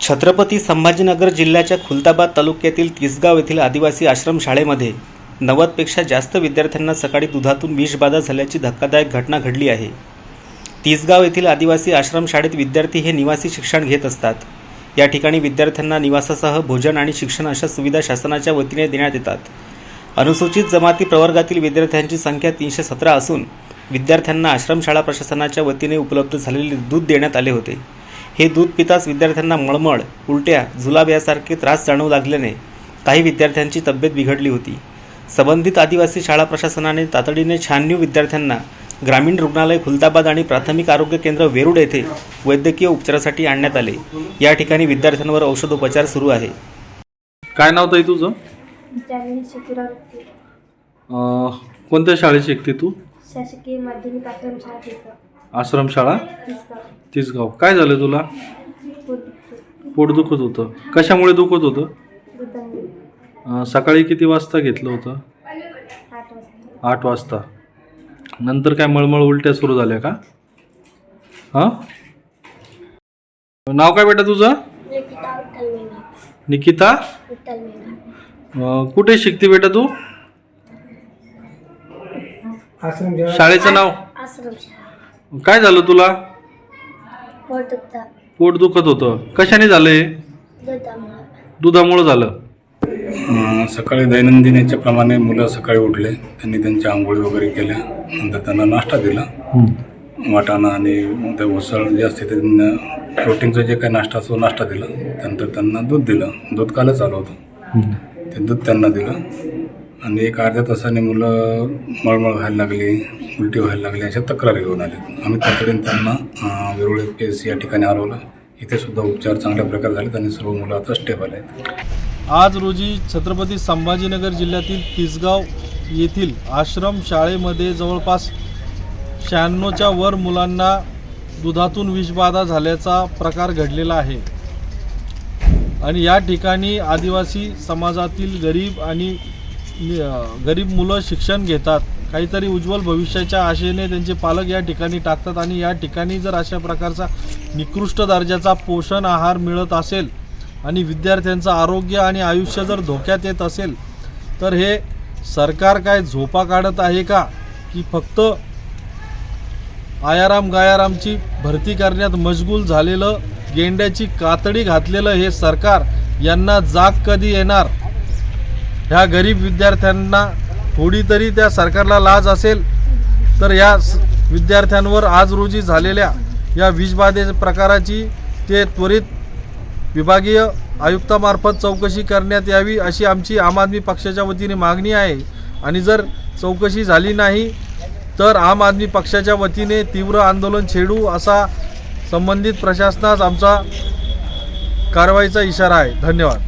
छत्रपती संभाजीनगर जिल्ह्याच्या खुलताबाद तालुक्यातील तिसगाव येथील आदिवासी आश्रमशाळेमध्ये नव्वदपेक्षा जास्त विद्यार्थ्यांना सकाळी दुधातून विषबाधा झाल्याची धक्कादायक घटना घडली आहे. तिसगाव येथील आदिवासी आश्रमशाळेत विद्यार्थी हे निवासी शिक्षण घेत असतात. या ठिकाणी विद्यार्थ्यांना निवासासह भोजन आणि शिक्षण अशा सुविधा शासनाच्या वतीने देण्यात येतात. अनुसूचित जमाती प्रवर्गातील विद्यार्थ्यांची संख्या तीनशे सतरा असून विद्यार्थ्यांना आश्रमशाळा प्रशासनाच्या वतीने उपलब्ध झालेले दूध देण्यात आले होते. हे दूध पिताच विद्यार्थ्यांना मळमळ उलट्या जुलाब यासारखे त्रास जाणवू लागल्याने काही विद्यार्थ्यांची तब्येत बिघडली होती. संबंधित आदिवासी शाळा प्रशासनाने तातडीने शहाण्णव विद्यार्थ्यांना ग्रामीण रुग्णालय खुलताबाद आणि प्राथमिक आरोग्य केंद्र वेरूड येथे वैद्यकीय उपचारासाठी आणण्यात आले. या ठिकाणी विद्यार्थ्यांवर औषधोपचार सुरू आहे. काय नाव ताई तुझं? कोणत्या शाळेत शिकते तू? शासकीय माध्यमिक आश्रमशाळा तिसगाव. काय झालं तुला? पोट- दुखत होतं. कशामुळे दुखत होतं? सकाळी किती वाजता घेतलं होतं? आठ वाजता. नंतर काय मळमळ उलट्या सुरू झाल्या का? हां? नाव काय बेटा तुझं? निकिता? कुठे शिकते बेटा तू? शाळेचं नाव? काय झालं तुला? पोट दुखता. पोट दुखत होतं. कशाने झालंय दुधामुळं. दुधामुळं झालं. अं, सकाळी दैनंदिन याच्याप्रमाणे मुलं सकाळी उठले. त्यांनी त्यांच्या आंघोळी वगैरे केल्या. नंतर त्यांना नाश्ता दिला. वाटाणा आणि ते उसळ जे असते ते त्यांना प्रोटीनचं जे काही नाश्ता असतो नाश्ता दिला. त्यानंतर त्यांना दूध दिलं. दूध कालच आलं होतं. ते दूध त्यांना दिलं. आणि एक अर्ध्या तासाने मुलं मळमळ व्हायला लागली उलटी व्हायला लागली अशा तक्रारी घेऊन आले. आम्ही तातडीने त्यांना अं, वेरुळ पी एस या ठिकाणी हलवलं इथे सुद्धा उपचार चांगल्या प्रकारे झाले आणि सर्व मुलं आता स्टेबल आहेत. आज रोजी छत्रपती संभाजीनगर जिल्ह्यातील तिसगाव येथील आश्रम शाळेमध्ये जवळपास शहाण्णवच्या वर मुलांना दुधातून विषबाधा झाल्याचा प्रकार घडलेला आहे. आणि या ठिकाणी आदिवासी समाजातील गरीब आणि म्हणजे, गरीब मुलं शिक्षण घेतात काहीतरी उज्ज्वल भविष्याच्या आशेने त्यांचे पालक या ठिकाणी टाकतात आणि या ठिकाणी जर अशा प्रकारचा निकृष्ट दर्जाचा पोषण आहार मिळत असेल आणि विद्यार्थ्यांचं आरोग्य आणि आयुष्य जर धोक्यात येत असेल तर हे सरकार काय झोपा काढत आहे का? की फक्त आयाराम गायारामची भरती करण्यात मशगूल झालेलं गेंड्याची कातडी घातलेलं हे सरकार यांना जाग कधी येणार? ह्या गरीब विद्यार्थ्यांना थोडी तरी त्या सरकारला लाज असेल तर या स- विद्यार्थ्यांवर आज रोजी झालेल्या या वीजबाधे प्रकाराची ते त्वरित विभागीय आयुक्तामार्फत चौकशी करण्यात यावी अशी आमची आम आदमी पक्षाच्या वतीने मागणी आहे. आणि जर चौकशी झाली नाही तर आम आदमी पक्षाच्या वतीने तीव्र आंदोलन छेडू असा संबंधित प्रशासनास आमचा कारवाईचा इशारा आहे. धन्यवाद.